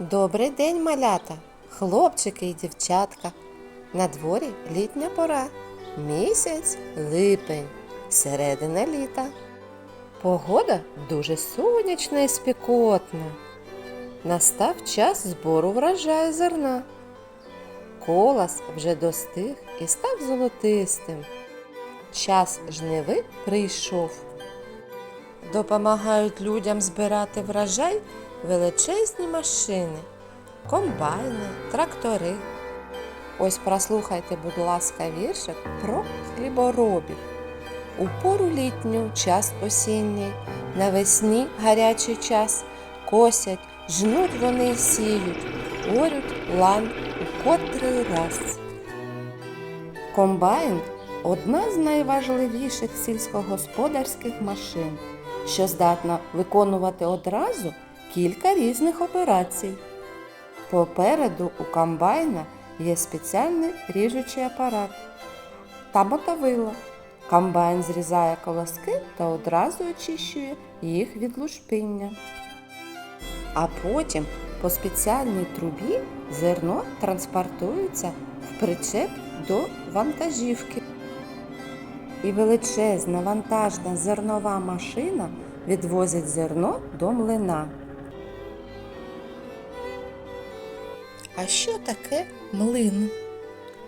Добрий день, малята, хлопчики і дівчатка. На дворі літня пора. Місяць липень, середина літа. Погода дуже сонячна і спекотна. Настав час збору врожаю зерна. Колос вже достиг і став золотистим. Час жниви прийшов. Допомагають людям збирати врожай величезні машини, комбайни, трактори. Ось прослухайте, будь ласка, віршик про хліборобів. У пору літню час осінній, навесні гарячий час, косять, жнуть вони й сіють, орють лан у котрий раз. Комбайн одна з найважливіших сільськогосподарських машин, що здатна виконувати одразу кілька різних операцій. Попереду у комбайна є спеціальний ріжучий апарат та мотовила. Комбайн зрізає колоски та одразу очищує їх від лушпиння. А потім по спеціальній трубі зерно транспортується в причеп до вантажівки. І величезна вантажна зернова машина відвозить зерно до млина. А що таке млин?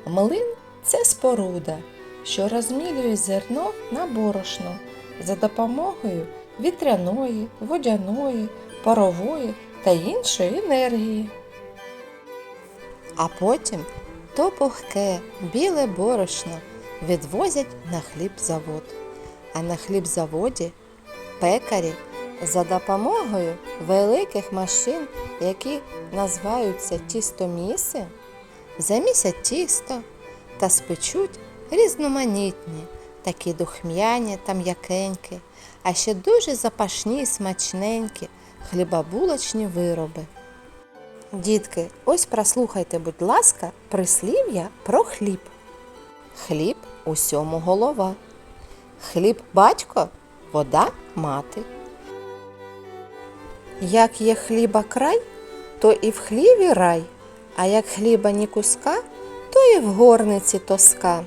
Млин це споруда, що розмілює зерно на борошно за допомогою вітряної, водяної, парової та іншої енергії. А потім то пухке, біле борошно відвозять на хлібзавод. А на хлібзаводі пекарі за допомогою великих машин, які називаються тістоміси, замісять тісто та спечуть різноманітні, такі духмяні та м'якенькі, а ще дуже запашні і смачненькі хлібобулочні вироби. Дітки, ось прослухайте, будь ласка, прислів'я про хліб. Хліб усьому голова. Хліб батько, вода мати. Як є хліба край, то і в хліві рай, а як хліба ні куска, то і в горниці тоска.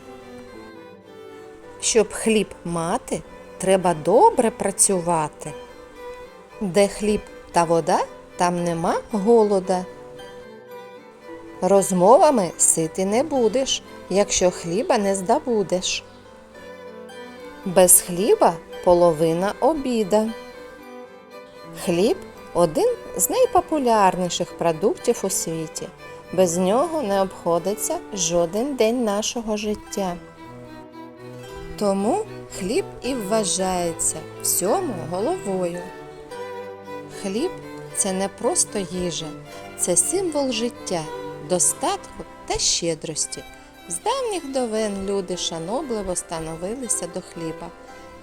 Щоб хліб мати, треба добре працювати. Де хліб та вода, там нема голода. Розмовами сити не будеш, якщо хліба не здобудеш. Без хліба половина обіда. Хліб один з найпопулярніших продуктів у світі. Без нього не обходиться жоден день нашого життя. Тому хліб і вважається всьому головою. Хліб це не просто їжа, це символ життя, достатку та щедрості. З давніх довен люди шанобливо становилися до хліба,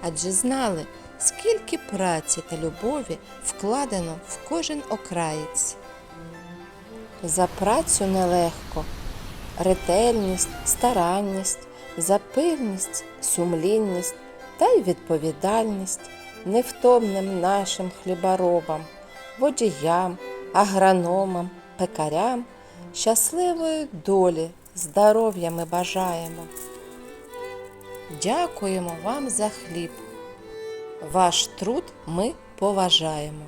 адже знали, скільки праці та любові вкладено в кожен окраєць. За працю нелегко, ретельність, старанність, запильність, сумлінність та й відповідальність невтомним нашим хліборобам, водіям, агрономам, пекарям, щасливої долі, здоров'я ми бажаємо. Дякуємо вам за хліб. Ваш труд ми поважаємо.